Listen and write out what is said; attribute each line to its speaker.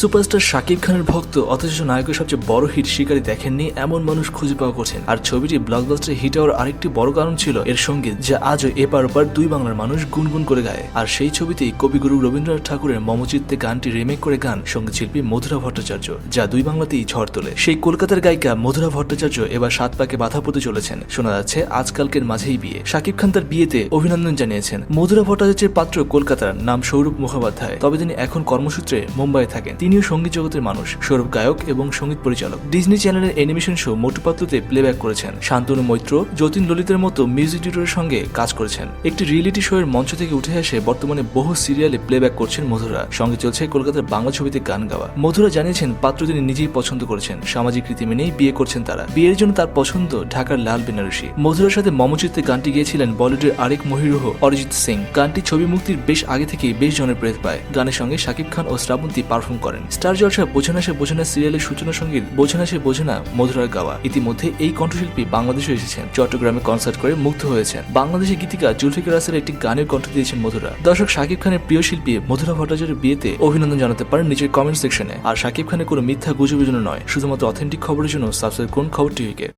Speaker 1: Superstar Shakib খানের ভক্ত, অথচ নায়কের সবচেয়ে বড় হিট শিকারী দেখেননি এমন মানুষ খুঁজে পাওয়া করছেন আর ছবিটি ব্লকবাস্টার হিট হওয়ার আরেকটি বড় কারণ ছিল এর সংগীত যা আজও এপার ওপার দুই বাংলার মানুষ গুনগুন করে গায়। আর সেই ছবিতেই কবিগুরু রবীন্দ্রনাথ ঠাকুরের মমচিত্তে গানটি রিমেক করে গান সংগীত শিল্পী মধুরা ভট্টাচার্য, যা দুই বাংলাতেই ঝড় তোলে। সেই কলকাতার গায়িকা মধুরা ভট্টাচার্য এবার সাত পাকে বাধা পড়তে চলেছেন। শোনা যাচ্ছে, আজকালকের মাঝেই বিয়ে। শাকিব খান তার বিয়েতে অভিনন্দন জানিয়েছেন। মধুরা ভট্টাচার্যের পাত্র কলকাতার নাম সৌরভ মুখোপাধ্যায়। তবে তিনি এখন কর্মসূত্রে মুম্বাইয়ে থাকেন। তিনিও সংগীত জগতের মানুষ, সৌরভ গায়ক এবং সংগীত পরিচালক। ডিজনি চ্যানেলের অ্যানিমেশন শো মোটু পাত্রতে প্লেব্যাক করেছেন। শান্তনু মৈত্র, যতীন ললিতের মতো মিউজিক ডিরেক্টরের সঙ্গে কাজ করেছেন। একটি রিয়েলিটি শো এর মঞ্চ থেকে উঠে এসে বর্তমানে বহু সিরিয়ালে প্লেব্যাক করছেন মধুরা সঙ্গে চলছে কলকাতার বাংলা ছবিতে গান গাওয়া। মধুরা জানিয়েছেন, পাত্র তিনি নিজেই পছন্দ করেছেন। সামাজিক রীতি মেনেই বিয়ে করছেন তারা। বিয়ের জন্য তার পছন্দ ঢাকার লাল বেনারসি। মধুরার সাথে মমচিত্তে গানটি গিয়েছিলেন বলিউডের আরেক মহিরুহ, অরিজিৎ সিং। গানটি ছবি মুক্তির বেশ আগে থেকেই বেশ জনপ্রিয় পায়। গানের সঙ্গে শাকিব খান ও শ্রাবন্তী পারফর্ম করেন। স্টার জলসা বোঝানা সে বোঝানা সিরিয়ালের সূচনা সংগীত, বোঝানা সে বোঝানা মধুরার গাওয়া। ইতিমধ্যে এই কণ্ঠশিল্পী বাংলাদেশে এসেছেন। চট্টগ্রামে কনসার্ট করে মুগ্ধ হয়েছেন। বাংলাদেশি গীতিকা জুলফিকার রাসেল একটি গানের কণ্ঠ দিয়েছেন মধুরা। দর্শক শাকিব খানের প্রিয় শিল্পী মধুরা ভট্টাচার্যের বিয়েতে অভিনন্দন জানাতে পারেন নিজের কমেন্ট সেকশনে আর শাকিব খানের কোনো মিথ্যা গুজবের জন্য নয়। শুধুমাত্র অথেন্টিক খবরের জন্য সাবস্ক্রাইব করুন খবর টিভিকে